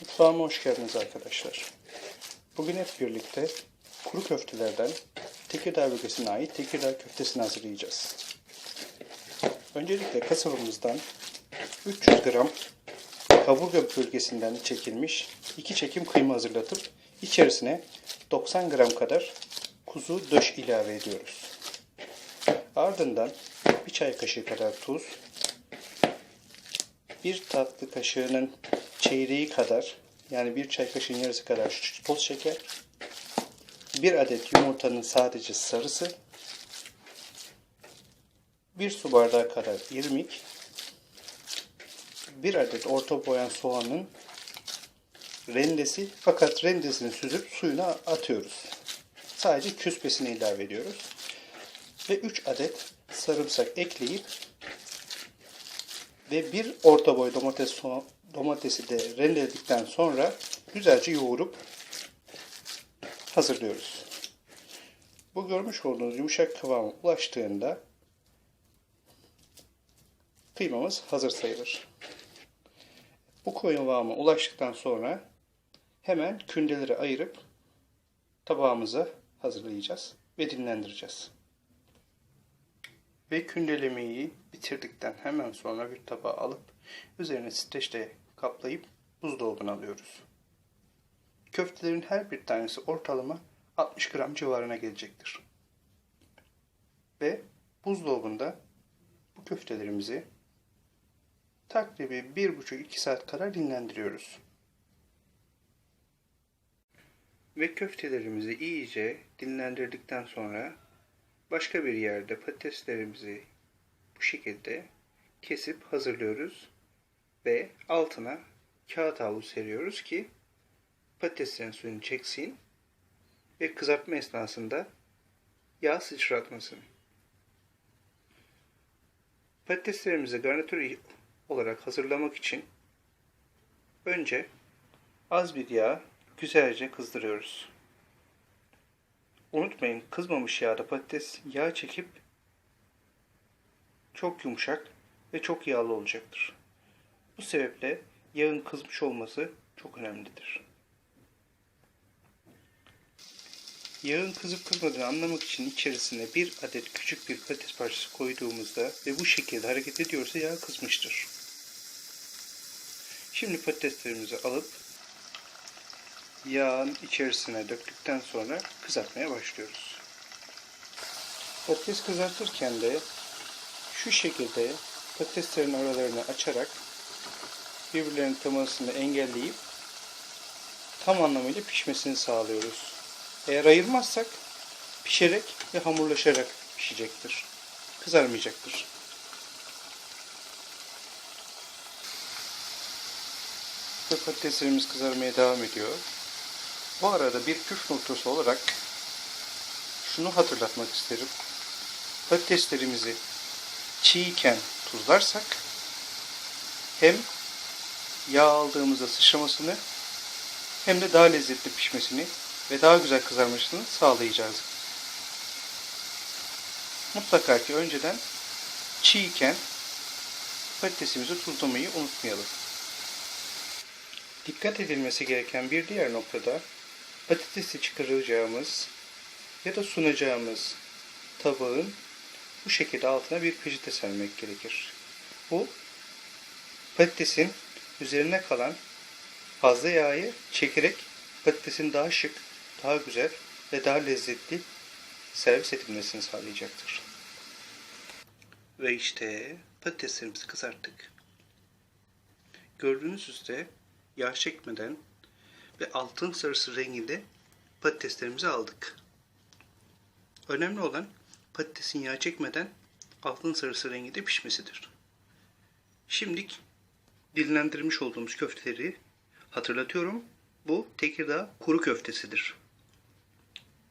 Mutfağıma hoş geldiniz arkadaşlar. Bugün hep birlikte kuru köftelerden Tekirdağ bölgesine ait Tekirdağ köftesini hazırlayacağız. Öncelikle kasabımızdan 300 gram kaburga bölgesinden çekilmiş 2 çekim kıyma hazırlatıp içerisine 90 gram kadar kuzu döş ilave ediyoruz. Ardından bir çay kaşığı kadar tuz, bir tatlı kaşığının çeyreği kadar yani bir çay kaşığının yarısı kadar toz şeker, bir adet yumurtanın sadece sarısı, bir su bardağı kadar irmik, bir adet orta boyan soğanın rendesi fakat rendesini süzüp suyuna atıyoruz. Sadece küspesini ilave ediyoruz. Ve 3 adet sarımsak ekleyip ve bir orta boy domates soğan, domatesi de rendeledikten sonra güzelce yoğurup hazırlıyoruz. Bu görmüş olduğunuz yumuşak kıvama ulaştığında kıymamız hazır sayılır. Bu kıvama ulaştıktan sonra hemen kündeleri ayırıp tabağımıza hazırlayacağız ve dinlendireceğiz. Ve kündelemeyi bitirdikten hemen sonra bir tabağa alıp üzerine streçle kaplayıp buzdolabına alıyoruz. Köftelerin her bir tanesi ortalama 60 gram civarına gelecektir. Ve buzdolabında bu köftelerimizi takribi 1,5-2 saat kadar dinlendiriyoruz. Ve köftelerimizi iyice dinlendirdikten sonra başka bir yerde patateslerimizi bu şekilde kesip hazırlıyoruz ve altına kağıt havlu seriyoruz ki patateslerin suyunu çeksin ve kızartma esnasında yağ sıçratmasın. Patateslerimizi garnitür olarak hazırlamak için önce az bir yağ güzelce kızdırıyoruz. Unutmayın kızmamış yağda patates yağ çekip çok yumuşak ve çok yağlı olacaktır. Bu sebeple yağın kızmış olması çok önemlidir. Yağın kızıp kızmadığını anlamak için içerisine bir adet küçük bir patates parçası koyduğumuzda ve bu şekilde hareket ediyorsa yağ kızmıştır. Şimdi patateslerimizi alıp yağın içerisine döktükten sonra kızartmaya başlıyoruz. Patates kızartırken de şu şekilde patateslerin aralarını açarak birbirlerinin temasını engelleyip tam anlamıyla pişmesini sağlıyoruz. Eğer ayırmazsak pişerek ve hamurlaşarak pişecektir. Kızarmayacaktır. Ve patateslerimiz kızarmaya devam ediyor. Bu arada bir püf noktası olarak şunu hatırlatmak isterim. Patateslerimizi çiğken tuzlarsak hem yağ aldığımızda sıçramasını hem de daha lezzetli pişmesini ve daha güzel kızarmasını sağlayacağız. Mutlaka ki önceden çiğken patatesimizi tuzlamayı unutmayalım. Dikkat edilmesi gereken bir diğer noktada patatesi çıkaracağımız ya da sunacağımız tabağın bu şekilde altına bir peçete sermek gerekir. Bu patatesin üzerine kalan fazla yağı çekerek patatesin daha şık, daha güzel ve daha lezzetli servis edilmesini sağlayacaktır. Ve işte patateslerimizi kızarttık. Gördüğünüz üzere yağ çekmeden ve altın sarısı renginde patateslerimizi aldık. Önemli olan patatesin yağ çekmeden altın sarısı renginde pişmesidir. Şimdi dinlendirmiş olduğumuz köfteleri hatırlatıyorum. Bu Tekirdağ kuru köftesidir.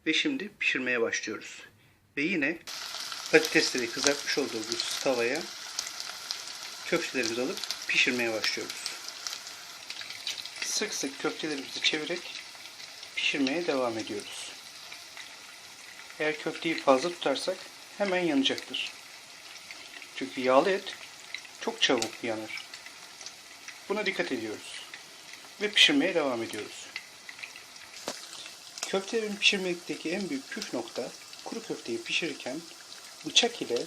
Ve şimdi pişirmeye başlıyoruz. Ve yine patatesleri kızartmış olduğumuz tavaya köftelerimizi alıp pişirmeye başlıyoruz. Sık sık köftelerimizi çevirerek pişirmeye devam ediyoruz. Eğer köfteyi fazla tutarsak hemen yanacaktır. Çünkü yağlı et çok çabuk yanar. Buna dikkat ediyoruz. ve pişirmeye devam ediyoruz. Köftelerin pişirmekteki en büyük püf nokta kuru köfteyi pişirirken bıçak ile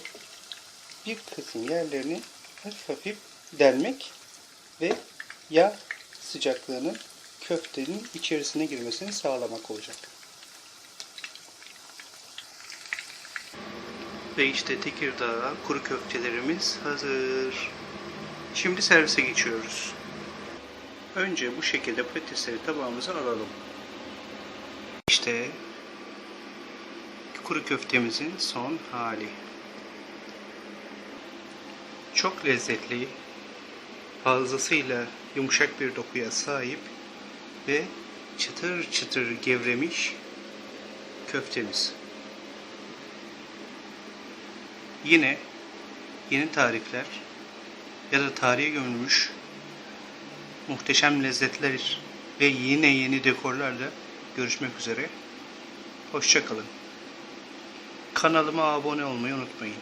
bir kısım yerlerini hafif hafif delmek ve yağ sıcaklığının köftenin içerisine girmesini sağlamak olacak. Ve işte Tekirdağ kuru köftelerimiz hazır. Şimdi servise geçiyoruz. Önce bu şekilde patatesleri tabağımıza alalım. İşte kuru köftemizin son hali. Çok lezzetli, fazlasıyla yumuşak bir dokuya sahip ve çıtır çıtır gevremiş köftemiz. Yine yeni tarifler ya da tarihe gömülmüş muhteşem lezzetler ve yine yeni dekorlarla görüşmek üzere. Hoşçakalın. Kanalıma abone olmayı unutmayın.